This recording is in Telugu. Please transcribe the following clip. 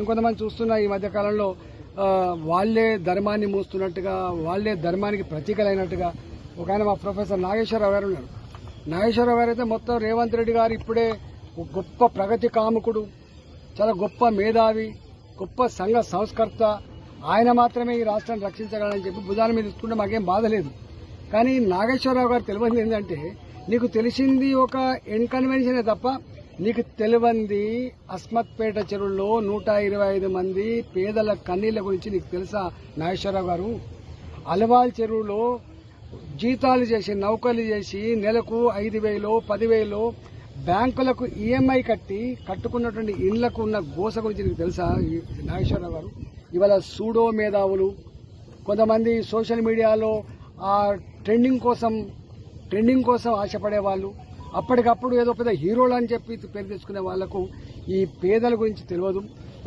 ఇంకొంతమంది చూస్తున్నా ఈ మధ్య కాలంలో వాళ్ళే ధర్మాన్ని మూస్తున్నట్టుగా వాళ్ళే ధర్మానికి ప్రతీకలైనట్టుగా ఒక ఆయన మా ప్రొఫెసర్ నాగేశ్వరరావు గారు ఉన్నారు. నాగేశ్వరరావు గారు అయితే మొత్తం రేవంత్ రెడ్డి గారు ఇప్పుడే గొప్ప ప్రగతి కాముకుడు చాలా గొప్ప మేధావి గొప్ప సంఘ సంస్కర్త. ఆయన మాత్రమే ఈ రాష్ట్రాన్ని రక్షించగలని చెప్పి భుజాల మీద తీసుకుంటే మాకేం బాధ లేదు. కానీ నాగేశ్వరరావు గారు తెలియదు ఏంటంటే నీకు తెలిసింది ఒక ఇన్కన్వెన్షనే తప్ప నీకు తెలియంది అస్మత్పేట చెరువులో నూట ఇరవై ఐదు మంది పేదల కన్నీళ్ళ గురించి నీకు తెలుసా నాగేశ్వరరావు గారు? అలవాల్ చెరువులో జీతాలు చేసి నౌకలు చేసి నెలకు ఐదు వేలు పదివేలు బ్యాంకులకు ఈఎంఐ కట్టి కట్టుకున్నటువంటి ఇండ్లకు ఉన్న గోస గురించి నీకు తెలుసా నాగేశ్వరరావు గారు? ఇవాళ సూడో మేధావులు. కొంతమంది సోషల్ మీడియాలో ఆ ట్రెండింగ్ కోసం ట్రెండింగ్ కోసం ఆశపడే వాళ్ళు అప్పటికప్పుడు ఏదో పెద్ద హీరోలు అని చెప్పి పేరు తెచ్చుకునే వాళ్ళకు ఈ పేదల గురించి తెలియదు.